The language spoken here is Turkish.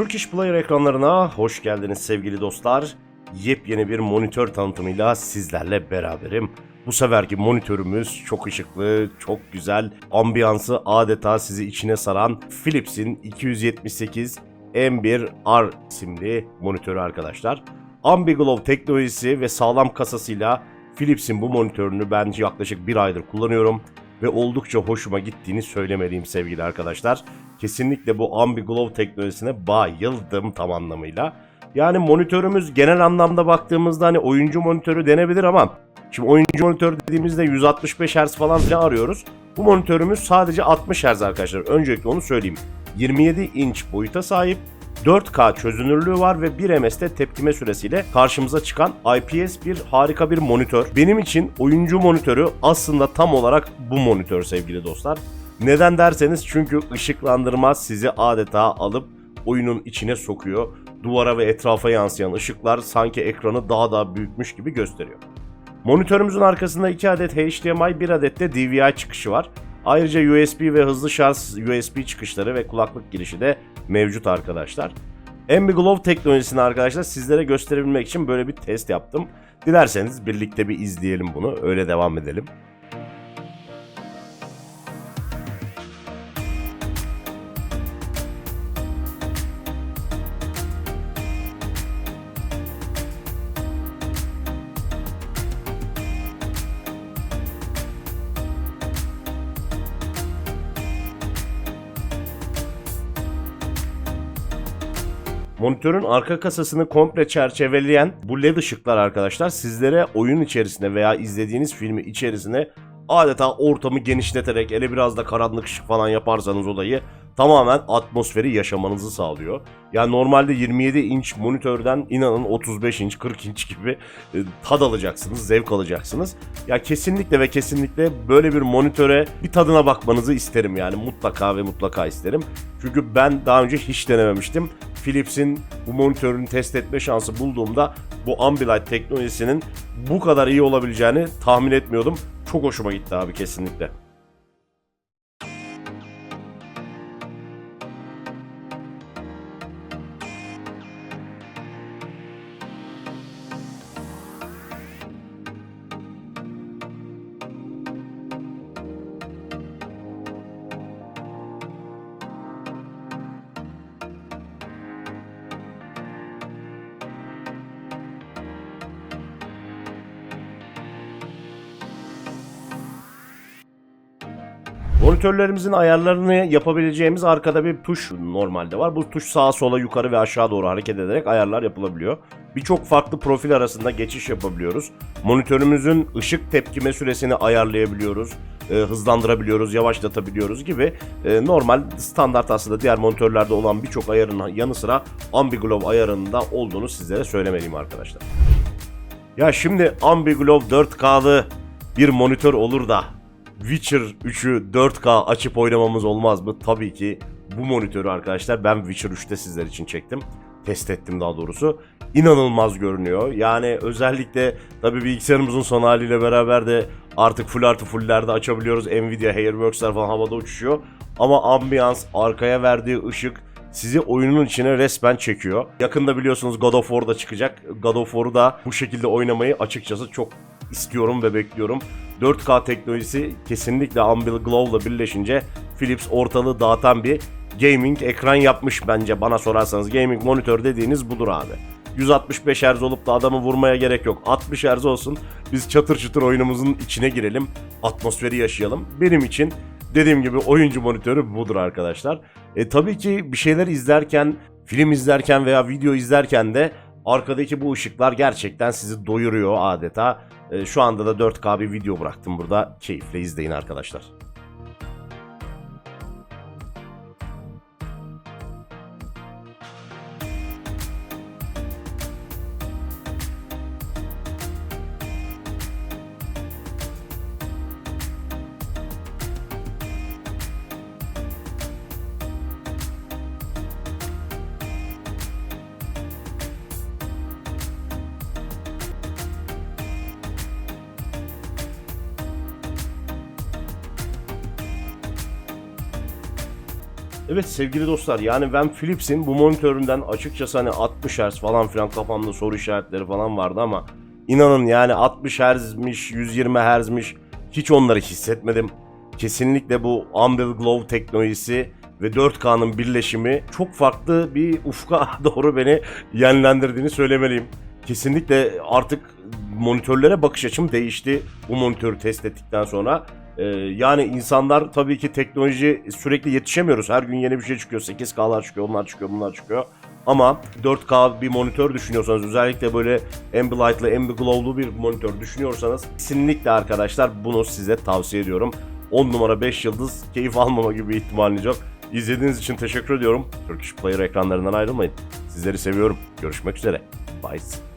Turkish Player ekranlarına hoş geldiniz sevgili dostlar. Yepyeni bir monitör tanıtımıyla sizlerle beraberim. Bu seferki monitörümüz çok ışıklı, çok güzel, ambiyansı adeta sizi içine saran Philips'in 278 M1R isimli monitörü arkadaşlar. AmbiGlow teknolojisi ve sağlam kasasıyla Philips'in bu monitörünü ben yaklaşık bir aydır kullanıyorum ve oldukça hoşuma gittiğini söylemeliyim sevgili arkadaşlar. Kesinlikle bu AmbiGlow teknolojisine bayıldım tam anlamıyla. Yani monitörümüz genel anlamda baktığımızda hani oyuncu monitörü denebilir ama şimdi oyuncu monitör dediğimizde 165 Hz falan filan arıyoruz. Bu monitörümüz sadece 60 Hz arkadaşlar. Öncelikle onu söyleyeyim. 27 inç boyuta sahip 4K çözünürlüğü var ve 1 MS'te tepkime süresiyle karşımıza çıkan IPS bir harika bir monitör. Benim için oyuncu monitörü aslında tam olarak bu monitör sevgili dostlar. Neden derseniz çünkü ışıklandırma sizi adeta alıp oyunun içine sokuyor. Duvara ve etrafa yansıyan ışıklar sanki ekranı daha da büyütmüş gibi gösteriyor. Monitörümüzün arkasında 2 adet HDMI, 1 adet de DVI çıkışı var. Ayrıca USB ve hızlı şarj USB çıkışları ve kulaklık girişi de mevcut arkadaşlar. AmbiGlow teknolojisini arkadaşlar sizlere gösterebilmek için böyle bir test yaptım. Dilerseniz birlikte bir izleyelim bunu. Öyle devam edelim. Monitörün arka kasasını komple çerçeveleyen bu led ışıklar arkadaşlar sizlere oyun içerisinde veya izlediğiniz filmi içerisine adeta ortamı genişleterek ele biraz da karanlık ışık falan yaparsanız odayı tamamen atmosferi yaşamanızı sağlıyor. Yani normalde 27 inç monitörden inanın 35 inç 40 inç gibi e, tad alacaksınız, zevk alacaksınız. Ya kesinlikle ve kesinlikle böyle bir monitöre bir tadına bakmanızı isterim yani mutlaka ve mutlaka isterim. Çünkü ben daha önce hiç denememiştim. Philips'in bu monitörünü test etme şansı bulduğumda bu Ambilight teknolojisinin bu kadar iyi olabileceğini tahmin etmiyordum. Çok hoşuma gitti abi kesinlikle. Monitörlerimizin ayarlarını yapabileceğimiz arkada bir tuş normalde var. Bu tuş sağa sola yukarı ve aşağı doğru hareket ederek ayarlar yapılabiliyor. Birçok farklı profil arasında geçiş yapabiliyoruz. Monitörümüzün ışık tepkime süresini ayarlayabiliyoruz. e, hızlandırabiliyoruz, yavaşlatabiliyoruz gibi e, normal standart aslında diğer monitörlerde olan birçok ayarın yanı sıra AmbiGlow ayarında olduğunu sizlere söylemeliyim arkadaşlar. Ya şimdi AmbiGlow 4K'lı bir monitör olur da Witcher 3'ü 4K açıp oynamamız olmaz mı? Tabii ki bu monitörü arkadaşlar ben Witcher 3'te sizler için çektim. Test ettim daha doğrusu. İnanılmaz görünüyor. Yani özellikle tabii bilgisayarımızın son haliyle beraber de artık full artı fullerde açabiliyoruz. Nvidia Hairworks'ler falan havada uçuşuyor. Ama ambiyans, arkaya verdiği ışık sizi oyunun içine resmen çekiyor. Yakında biliyorsunuz God of War da çıkacak. God of War'u da bu şekilde oynamayı açıkçası çok istiyorum ve bekliyorum. 4K teknolojisi kesinlikle AmbiGlow'la birleşince Philips ortalığı dağıtan bir gaming ekran yapmış bence bana sorarsanız. Gaming monitör dediğiniz budur abi. 165 Hz olup da adamı vurmaya gerek yok. 60 Hz olsun. Biz çatır çatır oyunumuzun içine girelim. Atmosferi yaşayalım. Benim için dediğim gibi oyuncu monitörü budur arkadaşlar. E tabii ki bir şeyler izlerken, film izlerken veya video izlerken de arkadaki bu ışıklar gerçekten sizi doyuruyor adeta. E, şu anda da 4K bir video bıraktım burada. Keyifle izleyin arkadaşlar. Evet sevgili dostlar yani ben Philips'in bu monitöründen açıkçası hani 60 Hz falan filan kafamda soru işaretleri falan vardı ama inanın yani 60 Hz'miş 120 Hz'miş hiç onları hissetmedim. Kesinlikle bu Underglow teknolojisi ve 4K'nın birleşimi çok farklı bir ufka doğru beni yönlendirdiğini söylemeliyim. Kesinlikle artık monitörlere bakış açım değişti bu monitörü test ettikten sonra. Ee, yani insanlar tabii ki teknoloji sürekli yetişemiyoruz. Her gün yeni bir şey çıkıyor. 8K'lar çıkıyor, onlar çıkıyor, bunlar çıkıyor. Ama 4K bir monitör düşünüyorsanız özellikle böyle Ambilight'lı, Ambiglow'lu bir monitör düşünüyorsanız kesinlikle arkadaşlar bunu size tavsiye ediyorum. 10 numara 5 yıldız keyif almama gibi ihtimaliniz yok. İzlediğiniz için teşekkür ediyorum. Turkish Player ekranlarından ayrılmayın. Sizleri seviyorum. Görüşmek üzere. Bye.